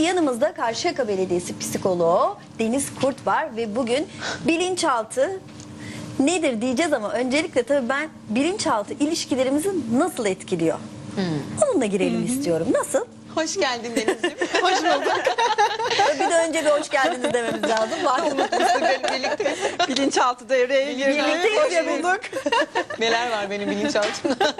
yanımızda Karşıyaka Belediyesi psikoloğu Deniz Kurt var ve bugün bilinçaltı nedir diyeceğiz ama öncelikle tabii ben bilinçaltı ilişkilerimizi nasıl etkiliyor? Onunla girelim istiyorum. Nasıl? Hoş geldin Deniz'ciğim. Hoş bulduk. Bir de önce bir hoş geldiniz dememiz lazım. Var mı? birlikte bilinçaltı devreye girdi. Birlikteyiz Hoş bulduk. Neler var benim bilinçaltımda?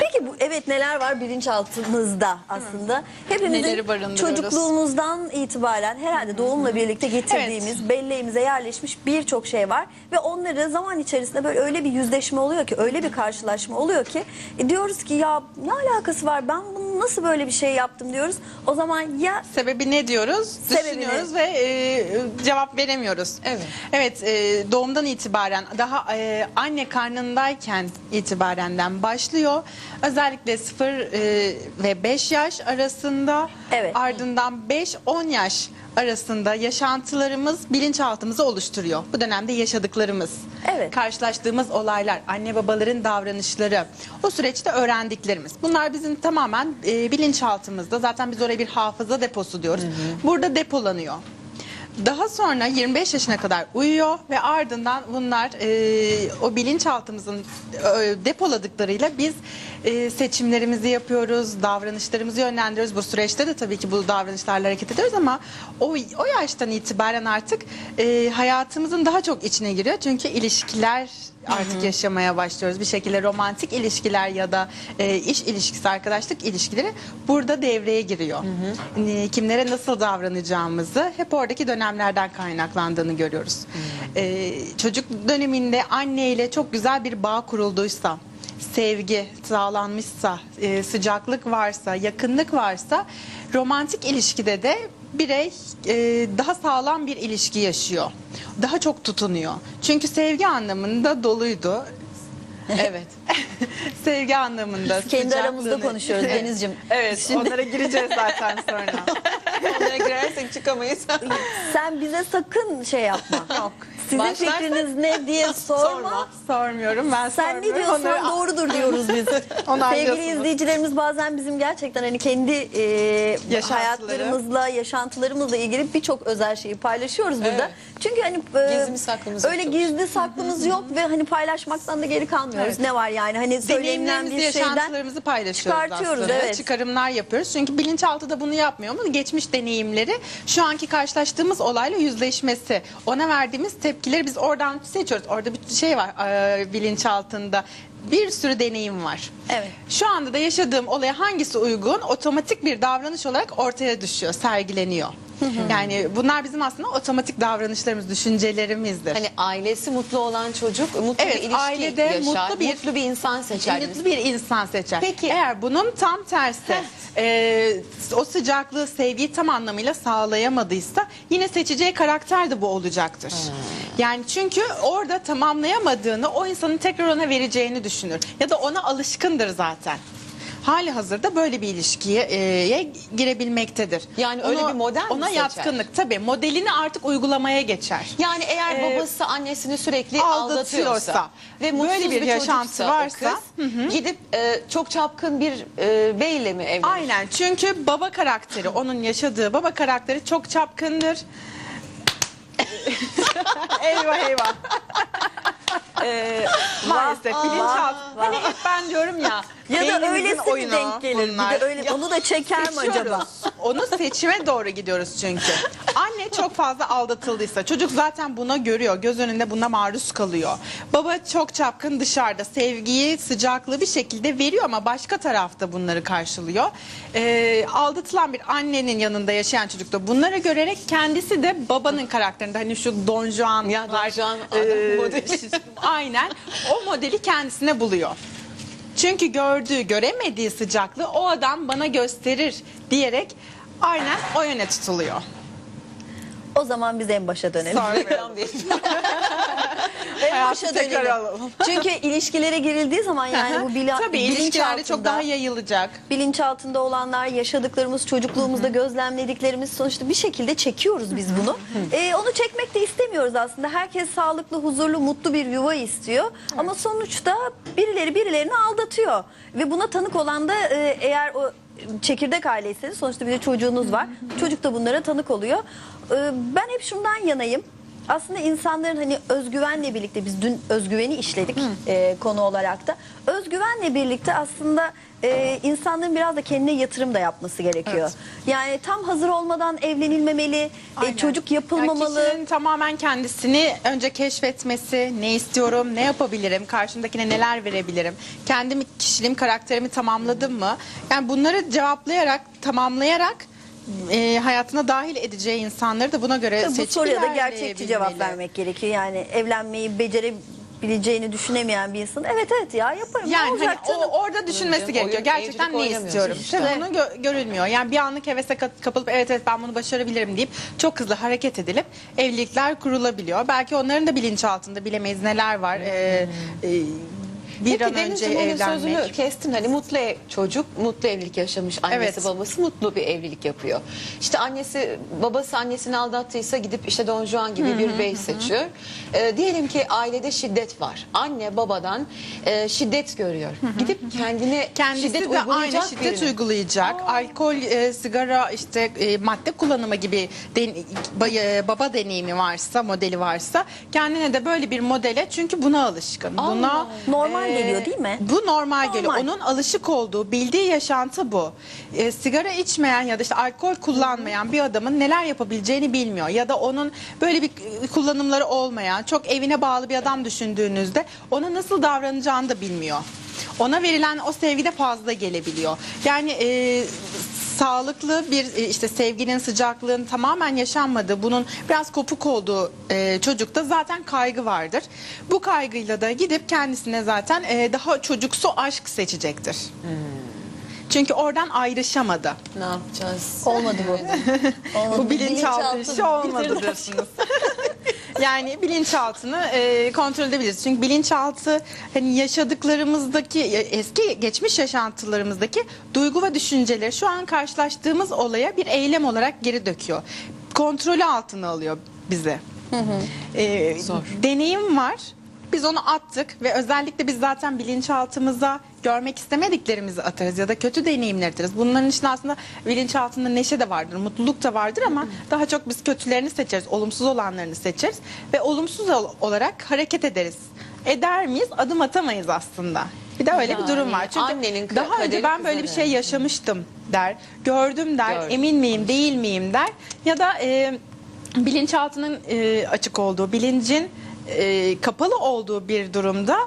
Peki bu evet neler var bilinçaltımızda aslında? Hepimizin çocukluğumuzdan itibaren herhalde doğumla birlikte getirdiğimiz belleğimize yerleşmiş birçok şey var ve onları zaman içerisinde böyle öyle bir yüzleşme oluyor ki öyle bir karşılaşma oluyor ki e, diyoruz ki ya ne alakası var ben bunu nasıl böyle bir şey yaptım diyoruz. O zaman ya Sebebi ne diyoruz? Sebebi Düşünüyoruz ve e, cevap veremiyoruz. Evet. Evet, e, doğumdan itibaren daha e, anne karnındayken itibarenden başlıyor. Özellikle 0 e, ve 5 yaş arasında Evet. ardından 5-10 yaş arasında yaşantılarımız bilinçaltımızı oluşturuyor. Bu dönemde yaşadıklarımız, Evet. karşılaştığımız olaylar, anne babaların davranışları, o süreçte öğrendiklerimiz. Bunlar bizim tamamen e, bilinçaltımızda. Zaten biz oraya bir hafıza deposu diyoruz. Burada depolanıyor. Daha sonra 25 yaşına kadar uyuyor ve ardından bunlar e, o bilinçaltımızın e, depoladıklarıyla biz e, seçimlerimizi yapıyoruz, davranışlarımızı yönlendiriyoruz. Bu süreçte de tabii ki bu davranışlarla hareket ediyoruz ama o, o yaştan itibaren artık e, hayatımızın daha çok içine giriyor. Çünkü ilişkiler artık yaşamaya başlıyoruz. Bir şekilde romantik ilişkiler ya da e, iş ilişkisi, arkadaşlık ilişkileri burada devreye giriyor. E, kimlere nasıl davranacağımızı hep oradaki dönemlerden kaynaklandığını görüyoruz. E, çocuk döneminde anneyle çok güzel bir bağ kurulduysa, sevgi sağlanmışsa, e, sıcaklık varsa, yakınlık varsa romantik ilişkide de birey e, daha sağlam bir ilişki yaşıyor. Daha çok tutunuyor. Çünkü sevgi anlamında doluydu. Evet. sevgi anlamında. kendi aramızda konuşuyoruz Deniz'cim. Evet, Şimdi- onlara gireceğiz zaten sonra. Onlara girersek çıkamayız. Sen bize sakın şey yapma. Yok. Sizin Başlarsak- fikriniz ne diye sorma. Sorma. Sormuyorum. Ben Sen ne sormuyorum. diyorsan Onları- doğrudur diyoruz biz. Sevgili izleyicilerimiz bazen bizim gerçekten hani kendi e, Yaşantıları. hayatlarımızla, yaşantılarımızla ilgili birçok özel şeyi paylaşıyoruz burada. Evet. Çünkü hani e, saklımız öyle yok. gizli saklımız yok ve hani paylaşmaktan da geri kalmıyoruz. Evet. Ne var yani hani söylenilen bir şeyden yaşantılarımızı paylaşıyoruz çıkartıyoruz, aslında. evet. Çıkarımlar yapıyoruz. Çünkü bilinçaltı da bunu yapmıyor mu? Geçmiş deneyimleri şu anki karşılaştığımız olayla yüzleşmesi. Ona verdiğimiz tepkileri biz oradan seçiyoruz. Orada bir şey var e, bilinçaltında. Bir sürü deneyim var. Evet. Şu anda da yaşadığım olaya hangisi uygun otomatik bir davranış olarak ortaya düşüyor, sergileniyor. Yani bunlar bizim aslında otomatik davranışlarımız, düşüncelerimizdir. Hani ailesi mutlu olan çocuk mutlu Evet, bir ilişki ailede yaşar. mutlu bir- mutlu bir insan seçer. Mutlu bir insan seçer. Peki. Eğer bunun tam tersi e, o sıcaklığı, sevgiyi tam anlamıyla sağlayamadıysa yine seçeceği karakter de bu olacaktır. Yani çünkü orada tamamlayamadığını o insanın tekrar ona vereceğini düşünür. Ya da ona alışkındır zaten. Hali hazırda böyle bir ilişkiye e, girebilmektedir. Yani öyle bir model mi Ona seçer? yatkınlık tabii. Modelini artık uygulamaya geçer. Yani eğer Ee, babası annesini sürekli aldatıyorsa aldatıyorsa ve böyle mutsuz bir bir, yaşantı çocuksa varsa, kız gidip e, çok çapkın bir e, beyle mi evlenir? Aynen çünkü baba karakteri onun yaşadığı baba karakteri çok çapkındır. eyvah eyvah. Ee, maalesef bilinçaltı. Hani hep ben diyorum ya. Ya da beynimizin öylesi mi oyunu denk gelir? bunlar. Bir de öyle onu da çeker mi Seçiyoruz. acaba? Onu seçime doğru gidiyoruz çünkü. Anne çok fazla aldatıldıysa çocuk zaten buna görüyor. Göz önünde buna maruz kalıyor. Baba çok çapkın dışarıda sevgiyi, sıcaklığı bir şekilde veriyor ama başka tarafta bunları karşılıyor. Ee, aldatılan bir annenin yanında yaşayan çocuk da bunları görerek kendisi de babanın karakterinde hani şu Don Juan Ya Don. Juan adam Ee, modeli. Aynen. O modeli kendisine buluyor. Çünkü gördüğü, göremediği sıcaklığı o adam bana gösterir diyerek aynen o yöne tutuluyor. O zaman biz en başa dönelim. Sonra değil. En başa dönelim. alalım. Çünkü ilişkilere girildiği zaman yani bu bila, Tabii ilişkilerde çok daha yayılacak. bilinçaltında olanlar, yaşadıklarımız, çocukluğumuzda gözlemlediklerimiz sonuçta bir şekilde çekiyoruz biz bunu. Ee, onu çekmek de istemiyoruz aslında. Herkes sağlıklı, huzurlu, mutlu bir yuva istiyor. Ama sonuçta birileri birilerini aldatıyor. Ve buna tanık olan da e, eğer o çekirdek aileyseniz sonuçta bir de çocuğunuz var. Çocuk da bunlara tanık oluyor. Ee, Ben hep şundan yanayım. Aslında insanların hani özgüvenle birlikte biz dün özgüveni işledik e, konu olarak da. Özgüvenle birlikte aslında e, insanların biraz da kendine yatırım da yapması gerekiyor. Yani tam hazır olmadan evlenilmemeli, e, Aynen. çocuk Yani yapılmamalı. kişinin tamamen kendisini önce keşfetmesi, ne istiyorum, ne yapabilirim, karşımdakine neler verebilirim, kendimi, kişiliğim, karakterimi tamamladım mı? Yani bunları cevaplayarak, tamamlayarak e, hayatına dahil edeceği insanları da buna göre Tabii bu seçip soruya da gerçekçi ilerleyebilmeli. cevap vermek gerekiyor. Yani evlenmeyi becerebileceğini düşünemeyen bir insan evet evet ya yaparım ne Yani olacak hani canım. o, orada düşünmesi Oyun- gerekiyor. Gerçekten ne oynamıyorsun istiyorum? işte. Tabii bunu gö- görülmüyor. Yani bir anlık hevese kapılıp evet evet ben bunu başarabilirim deyip çok hızlı hareket edilip evlilikler kurulabiliyor. Belki onların da bilinçaltında bilemeyiz neler var. Ee, e, bir Peki an önce Deniz'ciğim onun evlenmek. sözünü kestin. Hani mutlu ev, çocuk mutlu evlilik yaşamış. Annesi Evet. babası mutlu bir evlilik yapıyor. İşte annesi babası annesini aldattıysa gidip işte Don Juan gibi bir bey seçiyor. Ee, diyelim ki ailede şiddet var. Anne babadan e, şiddet görüyor. Gidip kendine Kendisi şiddet de aynı şiddet birini. uygulayacak. Alkol, e, sigara, işte e, madde kullanımı gibi den- e, baba deneyimi varsa, modeli varsa kendine de böyle bir modele çünkü buna alışkın. Buna Normal geliyor değil mi? Bu normal, geliyor. Normal. Onun alışık olduğu, bildiği yaşantı bu. E, sigara içmeyen ya da işte alkol kullanmayan bir adamın neler yapabileceğini bilmiyor. Ya da onun böyle bir kullanımları olmayan, çok evine bağlı bir adam düşündüğünüzde ona nasıl davranacağını da bilmiyor. Ona verilen o sevgi de fazla gelebiliyor. Yani e, sağlıklı bir e, işte sevginin sıcaklığın tamamen yaşanmadığı bunun biraz kopuk olduğu e, çocukta zaten kaygı vardır. Bu kaygıyla da gidip kendisine zaten e, daha çocuksu aşk seçecektir. Çünkü oradan ayrışamadı. Ne yapacağız? Olmadı bu. Olmadı. Bu bilinçaltı işi olmadı diyorsunuz. Yani bilinçaltını e, kontrol edebiliriz. Çünkü bilinçaltı hani yaşadıklarımızdaki eski geçmiş yaşantılarımızdaki duygu ve düşünceleri şu an karşılaştığımız olaya bir eylem olarak geri döküyor. Kontrolü altına alıyor bizi. E, deneyim var. Biz onu attık ve özellikle biz zaten bilinçaltımıza görmek istemediklerimizi atarız ya da kötü deneyimler atarız. Bunların için aslında bilinçaltında neşe de vardır, mutluluk da vardır ama daha çok biz kötülerini seçeriz, olumsuz olanlarını seçeriz ve olumsuz ol- olarak hareket ederiz. Eder miyiz? Adım atamayız aslında. Bir de öyle bir durum var. Yani Çünkü annenin daha önce ben böyle bir şey yaşamıştım der, gördüm der, Gördüm. emin miyim, değil miyim der ya da e, bilinçaltının e, açık olduğu, bilincin e, kapalı olduğu bir durumda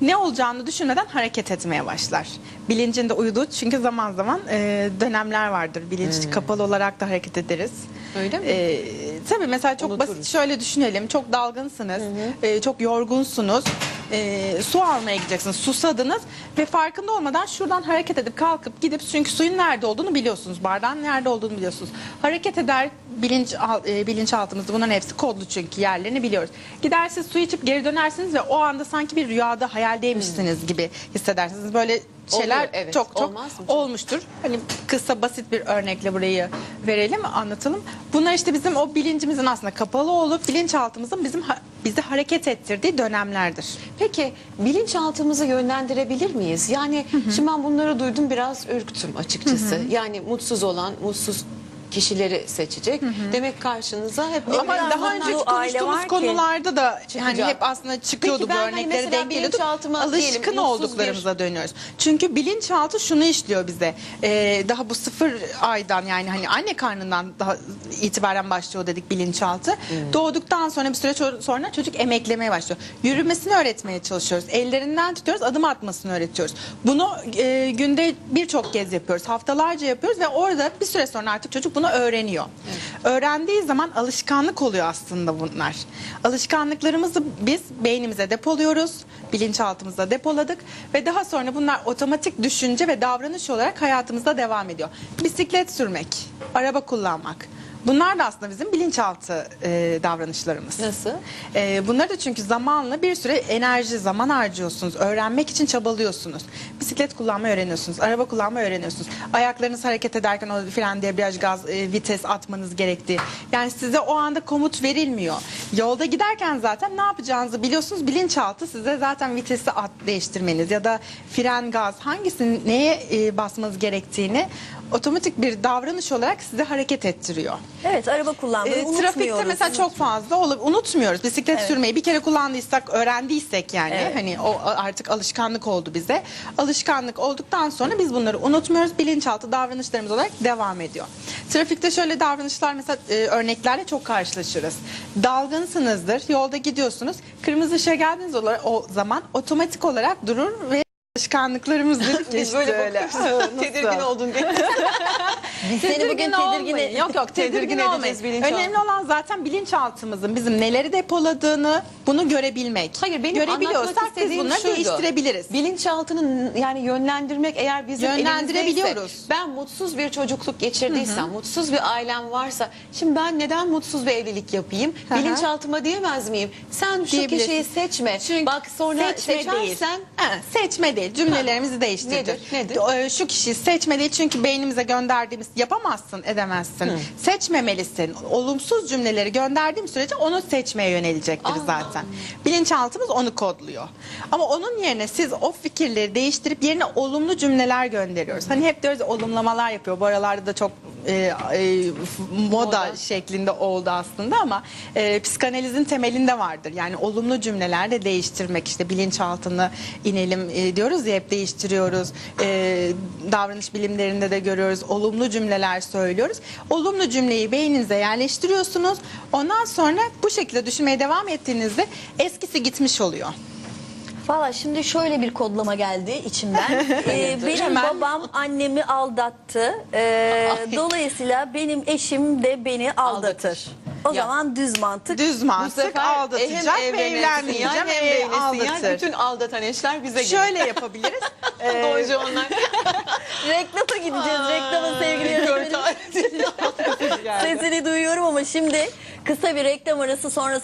ne olacağını düşünmeden hareket etmeye başlar. Bilincinde uyuduğu çünkü zaman zaman e, dönemler vardır. Bilinç kapalı olarak da hareket ederiz. Hmm. Öyle mi? E, tabii mesela çok Unuturuz. basit şöyle düşünelim. Çok dalgınsınız, e, çok yorgunsunuz. E, su almaya gideceksiniz, susadınız ve farkında olmadan şuradan hareket edip kalkıp gidip çünkü suyun nerede olduğunu biliyorsunuz, bardağın nerede olduğunu biliyorsunuz. Hareket eder bilinç e, bilinçaltımızda bunların hepsi kodlu çünkü yerlerini biliyoruz. Gidersiniz su içip geri dönersiniz ve o anda sanki bir rüyada hayaldeymişsiniz gibi hissedersiniz. Böyle şeyler Oluyor, evet. çok çok Olmaz mı? Olmuştur. Hani kısa basit bir örnekle burayı verelim, anlatalım. Bunlar işte bizim o bilincimizin aslında kapalı olup bilinçaltımızın bizim ha- bizi hareket ettirdiği dönemlerdir. Peki bilinçaltımızı yönlendirebilir miyiz? Yani şimdi ben bunları duydum biraz ürktüm açıkçası. Yani mutsuz olan mutsuz kişileri seçecek. Demek karşınıza hep Ama daha aile konuştuğumuz konularda da hani hep aslında çıkıyordu Peki bu hani örneklere mesela denk geliyorduk. diyelim, Alışkın mutsuz olduklarımıza dönüyoruz. Çünkü bilinçaltı şunu işliyor bize. Ee, daha bu sıfır aydan yani hani anne karnından daha itibaren başlıyor dedik bilinçaltı. Hmm. Doğduktan sonra bir süre sonra çocuk emeklemeye başlıyor. Yürümesini öğretmeye çalışıyoruz. Ellerinden tutuyoruz, adım atmasını öğretiyoruz. Bunu e, günde birçok kez yapıyoruz. Haftalarca yapıyoruz ve orada bir süre sonra artık çocuk bunu öğreniyor. Öğrendiği zaman alışkanlık oluyor aslında bunlar. Alışkanlıklarımızı biz beynimize depoluyoruz. Bilinçaltımızda depoladık ve daha sonra bunlar otomatik düşünce ve davranış olarak hayatımızda devam ediyor. Bisiklet sürmek, araba kullanmak. Bunlar da aslında bizim bilinçaltı e, davranışlarımız. Nasıl? E, bunları da çünkü zamanla bir süre enerji, zaman harcıyorsunuz. Öğrenmek için çabalıyorsunuz. Bisiklet kullanmayı öğreniyorsunuz. Araba kullanmayı öğreniyorsunuz. Ayaklarınız hareket ederken o fren, debriyaj, gaz, e, vites atmanız gerektiği. Yani size o anda komut verilmiyor. Yolda giderken zaten ne yapacağınızı biliyorsunuz. Bilinçaltı size zaten vitesi at değiştirmeniz ya da fren, gaz hangisini neye e, basmanız gerektiğini otomatik bir davranış olarak sizi hareket ettiriyor. Evet araba kullanmayı E, unutmuyoruz. trafikte mesela çok fazla olup unutmuyoruz. Bisiklet Evet. sürmeyi bir kere kullandıysak, öğrendiysek yani Evet. hani o artık alışkanlık oldu bize. Alışkanlık olduktan sonra biz bunları unutmuyoruz. Bilinçaltı davranışlarımız olarak devam ediyor. Trafikte şöyle davranışlar mesela e, örneklerle çok karşılaşırız. Dalgınsınızdır, yolda gidiyorsunuz. Kırmızı ışığa geldiğiniz olarak o zaman otomatik olarak durur ve alışkanlıklarımız dedik ya Biz böyle öyle. bakıyoruz. Tedirgin oldun diye. Biz seni bugün tedirgin olmayın. et- Yok yok tedirgin, Tedirgin olmayın. edeceğiz bilinçaltı. Önemli olan zaten bilinçaltımızın bizim neleri depoladığını bunu görebilmek. Hayır benim Görebiliyorsak anlatmak biz istediğim bunları şuydu. değiştirebiliriz. Bilinçaltını yani yönlendirmek eğer bizim Yönlendirebiliyoruz. elimizdeyse, ben mutsuz bir çocukluk geçirdiysem, mutsuz bir ailem varsa şimdi ben neden mutsuz bir evlilik yapayım? hı. Bilinçaltıma diyemez miyim? Sen şu Diyebilirsin. kişiyi seçme. Çünkü Bak sonra seçersen Ha, seçme değil. Cümlelerimizi değiştireceğiz. Nedir, nedir? Ee, Şu kişiyi seçme değil çünkü beynimize gönderdiğimiz yapamazsın, edemezsin. Seçmemelisin. Olumsuz cümleleri gönderdiğim sürece onu seçmeye yönelecektir Aa. zaten. Bilinçaltımız onu kodluyor. Ama onun yerine siz o fikirleri değiştirip yerine olumlu cümleler gönderiyoruz. Hani hep diyoruz ya, olumlamalar yapıyor. Bu aralarda da çok e, e, moda, Moda. şeklinde oldu aslında ama e, psikanalizin temelinde vardır. Yani olumlu cümlelerle değiştirmek işte bilinçaltını inelim e, diyoruz ya hep değiştiriyoruz. E, davranış bilimlerinde de görüyoruz. Olumlu cümleler söylüyoruz. Olumlu cümleyi beyninize yerleştiriyorsunuz. Ondan sonra bu şekilde düşünmeye devam ettiğinizde eskisi gitmiş oluyor. Valla şimdi şöyle bir kodlama geldi içimden. Ee, benim Hemen. babam annemi aldattı. Ee, Ay. dolayısıyla benim eşim de beni aldatır. O Ya. zaman düz mantık. Düz mantık aldatacak ve evlenmeyeceğim hem yani. aldatır. Bütün aldatan eşler bize gelir. Şöyle yapabiliriz. Ee, Doğru onlar. Reklama gideceğiz. Reklama sevgili yönetmenim. Sesini duyuyorum ama şimdi kısa bir reklam arası sonrası